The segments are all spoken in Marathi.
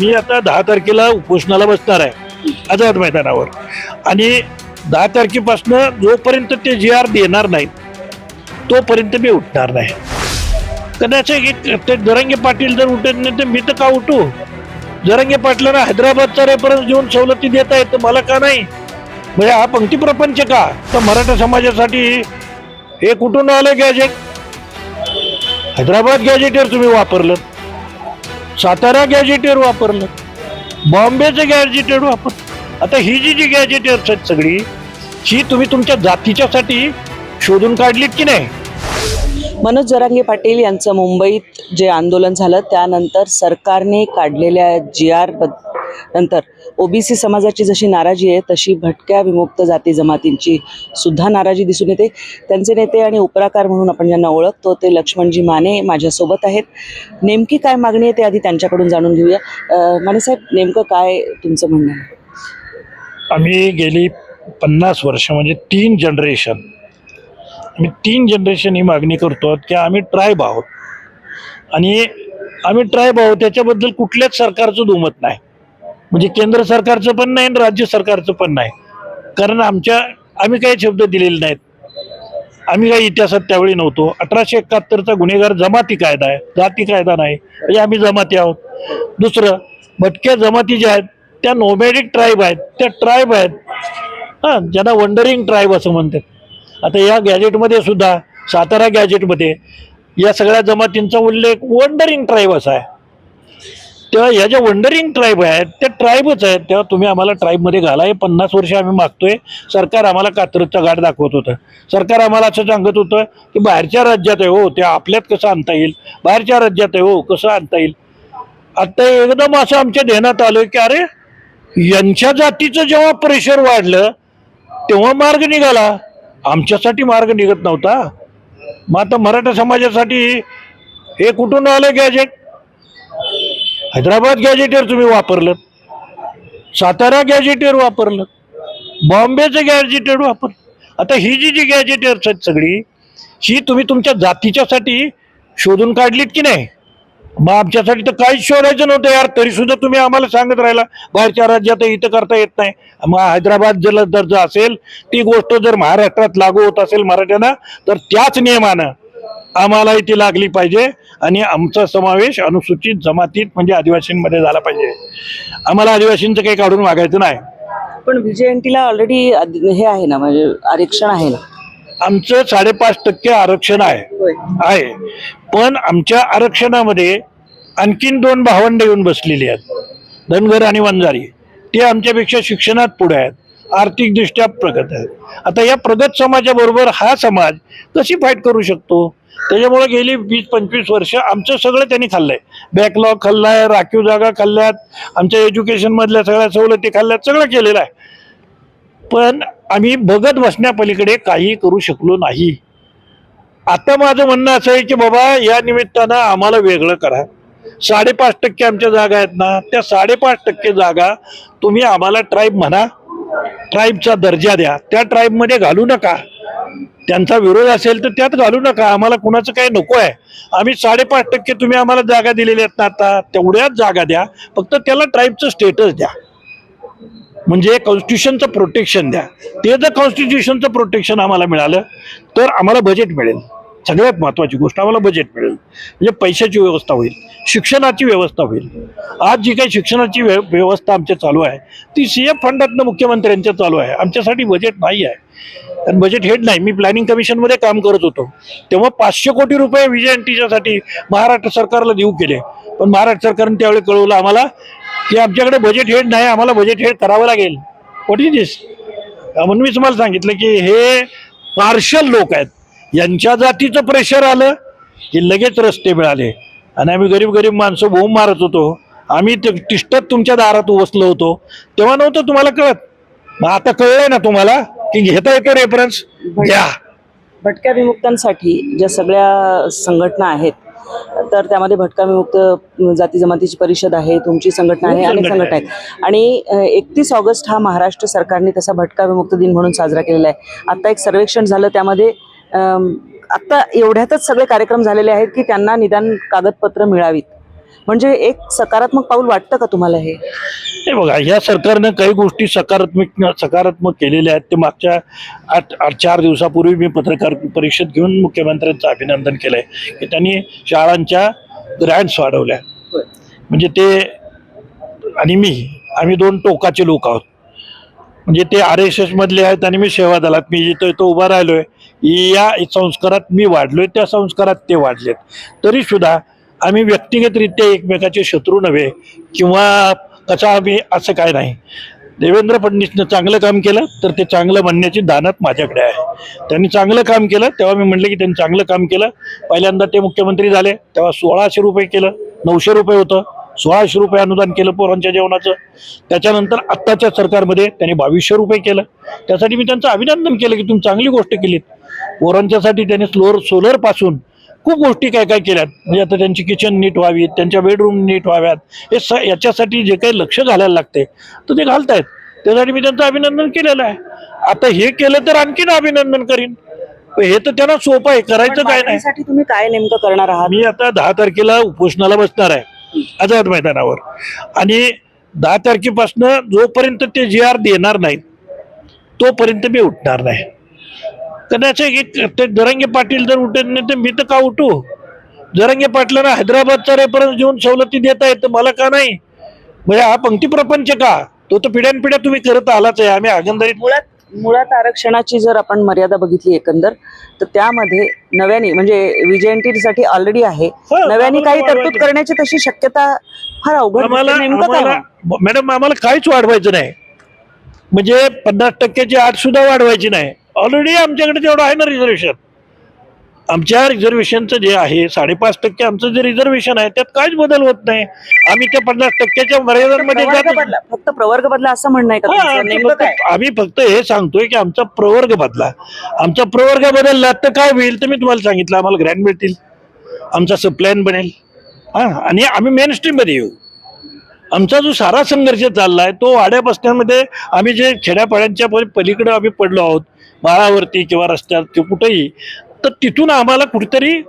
मी आता दहा तारखेला उपोषणाला बसणार आहे आझाद मैदानावर. आणि दहा तारखेपासून जोपर्यंत ते जी आर देणार नाहीत तोपर्यंत मी उठणार नाही. कदाचित एक- ते जरंगे पाटील जर उठत नाही तर मी तर का उठू? जरंगे पाटलांना हैदराबादचा रेफरन्स देऊन सवलती देता तर मला का नाही? म्हणजे हा पंक्ती प्रपंच का? तर मराठा समाजासाठी हे कुठून आलं गॅजेट हैदराबाद गॅजेटवर तुम्ही वापरलं. सातारा गॅजेटेर वापरलं. बॉम्बेचं गॅजेटेर वापर आता ही जी जी गॅजेटेर्स आहेत सगळी ही तुम्ही तुमच्या जातीच्यासाठी शोधून काढलीत की नाही? मनोज जरांगे पाटील यांचं मुंबईत जे आंदोलन झालं त्यानंतर सरकारने काढलेल्या जी आर नंतर ओबीसी समाजाची जशी नाराजी आहे तशी भटक्या विमुक्त जाती जमातींची सुद्धा नाराजी दिसून येते. त्यांचे नेते आणि उपराकार म्हणून आपण ज्यांना ओळखतो ते लक्ष्मणजी माने माझ्यासोबत आहेत. नेमकी काय मागणी आहे ते आधी त्यांच्याकडून जाणून घेऊया. मानेसाहेब माने साहेब नेमकं काय तुमचं म्हणणं आहे? आम्ही गेली पन्नास वर्ष म्हणजे तीन जनरेशन आम्ही तीन जनरेशन ही मागणी करतो की आम्ही ट्रायब आहोत. आणि आम्ही ट्रायब आहोत त्याच्याबद्दल कुठल्याच सरकारचं दुमत नाही. म्हणजे केंद्र सरकारचं पण नाही आणि राज्य सरकारचं पण नाही. कारण आमच्या आम्ही काही शब्द दिलेले नाहीत. आम्ही काही इतिहासात त्यावेळी नव्हतो. अठराशे एकाहत्तरचा गुन्हेगार जमाती कायदा आहे. जाती कायदा नाही. म्हणजे आम्ही जमाती आहोत. दुसरं भटक्या जमाती ज्या आहेत त्या नोमॅडिक ट्राईब आहेत. त्या ट्राईब आहेत. हां ज्यांना वंडरिंग ट्राईब असं म्हणतात. आता या गॅजेटमध्ये सुद्धा सातारा गॅजेटमध्ये या सगळ्या जमातींचा उल्लेख वंडरिंग ट्राईब असा आहे. तेव्हा ह्या ज्या वंडरिंग ट्राईब आहेत त्या ट्राईबच आहेत तेव्हा तुम्ही आम्हाला ट्राईबमध्ये घाला. हे पन्नास वर्ष आम्ही मागतोय. सरकार आम्हाला कात्रजचा गाठ दाखवत होतं. सरकार आम्हाला असं सांगत होतं की बाहेरच्या राज्यात आहे हो ते आपल्यात कसं आणता येईल? बाहेरच्या राज्यात आहे हो कसं आणता येईल? आता एकदम असं आमच्या ध्यानात आलं की अरे यांच्या जातीचं जेव्हा प्रेशर वाढलं तेव्हा मार्ग निघाला. आमच्यासाठी मार्ग निघत नव्हता. मग आता मराठा समाजासाठी हे कुठून आलं गॅजेट हैदराबाद गॅजेटेर तुम्ही वापरलं सातारा गॅजेटेर वापरलं बॉम्बेचं गॅजेटेड वापर आता ही जी जी गॅजेटेर्स आहेत सगळी ही तुम्ही तुमच्या जातीच्यासाठी शोधून काढलीत की नाही? मग आमच्यासाठी तर काहीच शोधायचं नव्हतं यार तरी सुद्धा तुम्ही आम्हाला सांगत राहिला बाहेरच्या राज्यात इथं करता येत नाही. मग हैदराबाद जर दर्जा असेल ती गोष्ट जर महाराष्ट्रात लागू होत असेल मराठ्यांना तर त्याच नियमानं आम्हालाही ती लागली पाहिजे आणि आमचा समावेश अनुसूचित जमातीत म्हणजे आदिवासींमध्ये झाला पाहिजे. आम्हाला आदिवासींचं काही काढून मागायचं नाही. पण व्हीजेएनटीला ऑलरेडी हे आहे ना म्हणजे आरक्षण आहे ना? आमचं साडेपाच टक्के आरक्षण आहे. आहे. पण आमच्या आरक्षणामध्ये आणखीन दोन भावंड येऊन बसलेली आहेत. धनगर आणि वंजारी. ते आमच्यापेक्षा शिक्षणात पुढे आहेत. आर्थिकदृष्ट्या प्रगत आहेत. आता या प्रगत समाजाबरोबर हा समाज कशी फाईट करू शकतो? त्याच्यामुळे गेली वीस पंचवीस वर्ष आमचं सगळं त्यांनी खाल्लंय. बॅकलॉग खाल्लाय राखीव जागा खाल्ल्यात आमच्या एज्युकेशनमधल्या सगळ्या सवलती खाल्ल्यात सगळं केलेलं आहे. पण आम्ही बघत बसण्यापलीकडे काही करू शकलो नाही. आता माझं म्हणणं असं आहे की बाबा या निमित्तानं आम्हाला वेगळं करा. साडेपाच टक्के आमच्या जागा आहेत ना त्या साडेपाच टक्के जागा तुम्ही आम्हाला ट्राईब म्हणा ट्राईबचा दर्जा द्या. त्या ट्राईबमध्ये घालू नका. त्यांचा विरोध असेल तर त्यात घालू नका. आम्हाला कुणाचं काही नको आहे. आम्ही साडेपाच टक्के तुम्ही आम्हाला जागा दिलेल्या आहेत ना आता. तेवढ्याच जागा द्या. फक्त त्याला ट्राईबचं स्टेटस द्या. म्हणजे कॉन्स्टिट्यूशनचं प्रोटेक्शन द्या. ते जर कॉन्स्टिट्युशनचं प्रोटेक्शन आम्हाला मिळालं तर आम्हाला बजेट मिळेल. सगळ्यात महत्त्वाची गोष्ट आम्हाला बजेट मिळेल. म्हणजे पैशाची व्यवस्था होईल. शिक्षणाची व्यवस्था होईल. आज जी काही शिक्षणाची व्य व्यवस्था आमच्या चालू आहे ती सी एफ फंडातनं मुख्यमंत्र्यांच्या चालू आहे. आमच्यासाठी बजेट नाही आहे. आणि बजेट हेड नाही. मी प्लॅनिंग कमिशनमध्ये काम करत होतो. तेव्हा पाचशे कोटी रुपये विजय टीच्यासाठी महाराष्ट्र सरकारला देऊ केले. पण महाराष्ट्र सरकारने त्यावेळी कळवलं आम्हाला की आमच्याकडे बजेट हेड नाही आम्हाला बजेट हेड करावं लागेल. व्हॉट इज दिस म्हणून मी तुम्हाला सांगितलं की हे पार्शल लोक आहेत. यांच्या जातीचं प्रेशर आलं की लगेच रस्ते मिळाले. आणि आम्ही गरीब गरीब माणसं बोंब मारत होतो. आम्ही ते तिष्ठत तुमच्या दारात बसलो होतो. तेव्हा नव्हतं तुम्हाला कळत. मग आता कळलंय ना तुम्हाला की घेता येतो रेफरन्स घ्या. भटक्या विमुक्तांसाठी ज्या सगळ्या संघटना आहेत तर त्यामध्ये भटका विमुक्त जाती जमातीची परिषद आहे तुमची संघटना आहे अनेक संघटना आहेत. आणि एकतीस ऑगस्ट हा महाराष्ट्र सरकारने तसा भटका विमुक्त दिन म्हणून साजरा केलेला आहे. आता एक सर्वेक्षण झालं त्यामध्ये अम, आता एवढ्यातच सगळे कार्यक्रम झालेले आहेत की त्यांना निदान कागदपत्र मिळावीत. म्हणजे एक सकारात्मक पाऊल वाटतं का तुम्हाला हे? हे बघा ह्या सरकारनं काही गोष्टी सकारात्मक सकारात्मक केलेल्या आहेत. ते मागच्या आठ आठ चार दिवसापूर्वी मी पत्रकार परिषद घेऊन मुख्यमंत्र्यांचं अभिनंदन केलं आहे की त्यांनी शाळांच्या ग्रँड्स वाढवल्या. म्हणजे ते आणि मी आम्ही दोन टोकाचे लोक आहोत. म्हणजे ते आर एस एस मधले आहेत आणि मी सेवा दलात मी जिथं इथं उभा राहिलोय. या संस्कारात मी वाढलोय त्या संस्कारात ते वाढलेत. तरी सुद्धा आम्ही व्यक्तिगतरित्या एकमेकाचे शत्रू नव्हे किंवा त्याचा आम्ही असं काय नाही. देवेंद्र फडणवीसनं चांगलं काम केलं तर ते चांगलं म्हणण्याची दानत माझ्याकडे आहे. त्यांनी चांगलं काम केलं तेव्हा मी म्हटलं की त्यांनी चांगलं काम केलं. पहिल्यांदा ते मुख्यमंत्री झाले तेव्हा सोळाशे रुपये केलं नऊशे रुपये होतं. सोळाशे रुपये अनुदान केलं पोरांच्या जेवणाचं. त्याच्यानंतर आत्ताच्या सरकारमध्ये त्यांनी बावीसशे रुपये केलं. त्यासाठी मी त्यांचं अभिनंदन केलं की तुम्ही चांगली गोष्ट केलीत. पोरांच्यासाठी त्यांनी स्लोर सोलरपासून खूप गोष्टी काय काय केल्यात. म्हणजे आता त्यांची किचन नीट व्हावीत त्यांच्या बेडरूम नीट व्हाव्यात. हे स याच्यासाठी जे काही लक्ष घालायला लागते तर ते घालतायत. त्यासाठी मी त्यांचं अभिनंदन केलेलं आहे. आता हे केलं तर आणखीन अभिनंदन करीन. हे तर त्यांना सोपं आहे करायचं काय नाही. तुम्ही काय नेमकं करणार आहात? मी आता दहा तारखेला उपोषणाला बसणार आहे आझाद मैदानावर. आणि दहा तारखेपासून जोपर्यंत ते जी आर देणार नाहीत तोपर्यंत मी उठणार नाही. कदाचित एक ते जरंगे पाटील जर उठत नाही तर मी तर का उठू? जरंगे पाटलांना हैदराबादचा रेफरन्स देऊन सवलती देता येतं मला का नाही? म्हणजे हा पंक्ती प्रपंच का? तो तर पिढ्यानपिढ्या तुम्ही करत आलाच आहे आम्ही आगंदरीत मुळात मुळात आरक्षणाची जर आपण मर्यादा बघितली एकंदर तर त्यामध्ये नव्याने म्हणजे विजयंती साठी ऑलरेडी आहे. नव्याने काही तरतूद करण्याची तशी शक्यता फार अवघड? मॅडम आम्हाला काहीच वाढवायचं नाही. म्हणजे पन्नास टक्क्याची आठ सुद्धा वाढवायची नाही. ऑलरेडी आमच्याकडे तेवढं आहे ना रिझर्वेशन आमच्या रिझर्वेशनचं जे आहे साडेपाच टक्के आमचं जे रिझर्वेशन आहे त्यात काहीच बदल होत नाही. आम्ही त्या पन्नास टक्क्याच्या मर्यादांमध्ये जात. फक्त प्रवर्ग बदला असं म्हणणं आहे आम्ही फक्त हे सांगतोय की आमचा प्रवर्ग बदला. आमचा प्रवर्ग बदलला तर काय होईल तर मी तुम्हाला सांगितलं. आम्हाला ग्रँड मिळतील. आमचा सप्लायन बनेल. हा आणि आम्ही मेन स्ट्रीममध्ये येऊ. आमचा जो सारा संघर्ष चालला आहे तो वाड्या बसण्यामध्ये आम्ही जे खेड्यापाड्यांच्या पलीकडे आम्ही पडलो आहोत माळावरती किंवा रस्त्यात ते कुठेही तर तिथून आम्हाला कुठेतरी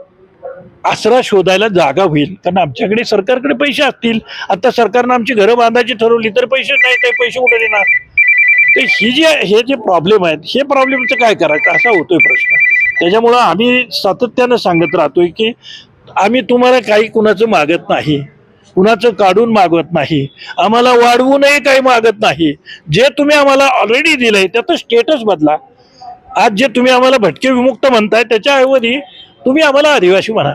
आसरा शोधायला जागा होईल. कारण आमच्याकडे सरकारकडे पैसे असतील. आता सरकारनं आमची घरं बांधायची ठरवली तर पैसे नाही काही पैसे कुठे देणार? तर ही जी हे जे प्रॉब्लेम आहेत हे प्रॉब्लेमचं काय करायचं? असा होतोय प्रश्न. त्याच्यामुळं आम्ही सातत्यानं सांगत राहतोय की आम्ही तुम्हाला काही कुणाचं मागत नाही. कुणाचं काढून मागत नाही आम्हाला वाढवूनही काही मागत नाही. जे तुम्ही आम्हाला ऑलरेडी दिलंय त्याचं स्टेटस बदला. आज जे तुम्ही आम्हाला भटके विमुक्त म्हणताय त्याच्याऐवजी तुम्ही आम्हाला आदिवासी म्हणा.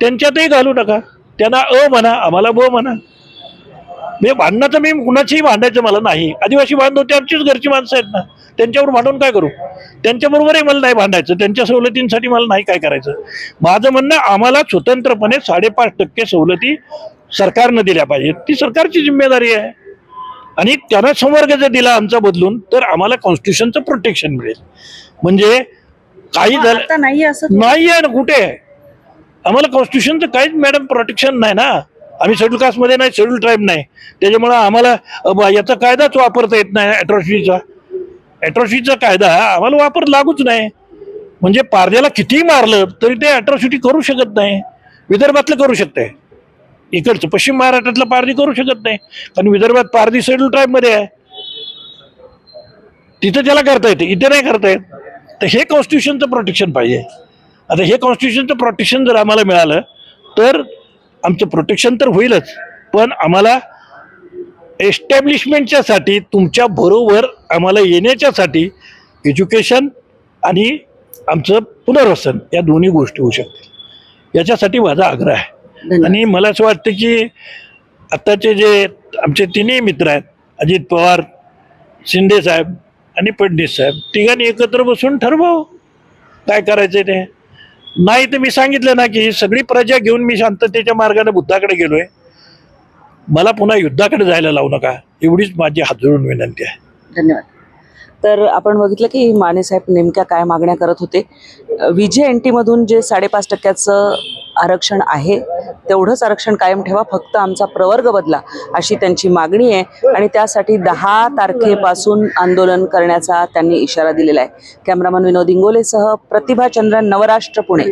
त्यांच्यातही घालू नका. त्यांना अ म्हणा आम्हाला ब म्हणा. मी भांडणाचं मी कुणाचीही भांडायचं मला नाही. आदिवासी बांधव ते आमचीच घरची माणसं आहेत ना. त्यांच्यावर भांडून काय करू? त्यांच्याबरोबरही मला नाही भांडायचं. त्यांच्या सवलतींसाठी मला नाही काय करायचं. माझं म्हणणं आम्हाला स्वतंत्रपणे साडेपाच टक्के सवलती सरकारनं दिल्या पाहिजेत. ती सरकारची जिम्मेदारी आहे. आणि त्यांना संवर्ग जर दिला आमचा बदलून तर आम्हाला कॉन्स्टिट्यूशनचं प्रोटेक्शन मिळेल. म्हणजे काही झालं नाही असं नाही आहे ना कुठे आहे? आम्हाला कॉन्स्टिट्यूशनचं काहीच मॅडम प्रोटेक्शन नाही ना. आम्ही शेड्यूल कास्टमध्ये नाही शेड्यूल ट्राईब नाही. त्याच्यामुळं आम्हाला याचा कायदाच वापरता येत नाही अॅट्रॉसिटीचा अॅट्रॉसिटीचा कायदा आम्हाला वापर लागूच नाही. म्हणजे पारद्याला कितीही मारलं तरी ते अॅट्रॉसिटी करू शकत नाही. विदर्भातलं करू शकते इकडचं पश्चिम महाराष्ट्रातलं पारधी करू शकत नाही. कारण विदर्भात पारधी शेड्यूल ट्राईबमध्ये आहे. तिथं त्याला करता येते इथे नाही करता येत. तर हे कॉन्स्टिट्यूशनचं प्रोटेक्शन पाहिजे. आता हे कॉन्स्टिट्यूशनचं प्रोटेक्शन जर आम्हाला मिळालं तर आमचं प्रोटेक्शन तर होईलच. पण आम्हाला एस्टॅब्लिशमेंटच्यासाठी तुमच्या बरोबर आम्हाला येण्याच्यासाठी एज्युकेशन आणि आमचं पुनर्वसन या दोन्ही गोष्टी होऊ शकतील. याच्यासाठी माझा आग्रह आहे. आणि मला असं वाटतं की आत्ताचे जे आमचे तिन्ही मित्र आहेत अजित पवार शिंदे साहेब आणि फडणवीस साहेब तिघांनी एकत्र बसून ठरवावं काय करायचं ते? नाही तर मी सांगितलं ना की सगळी प्रजा घेऊन मी शांततेच्या मार्गाने बुद्धाकडे गेलोय. मला पुन्हा युद्धाकडे जायला लावू नका. एवढीच माझी हात जोडून विनंती आहे. धन्यवाद. तर आपण बघितलं की माने साहेब नेमक्या काय मागण्या करत होते. विजय एन टीमधून जे साडेपाच टक्क्याचं आरक्षण आहे तेवढंच आरक्षण कायम ठेवा फक्त आमचा प्रवर्ग बदला अशी त्यांची मागणी आहे. आणि त्यासाठी दहा तारखेपासून आंदोलन करण्याचा त्यांनी इशारा दिलेला आहे. कॅमेरामन विनोद इंगोलेसह प्रतिभा चंद्रन नवराष्ट्र पुणे.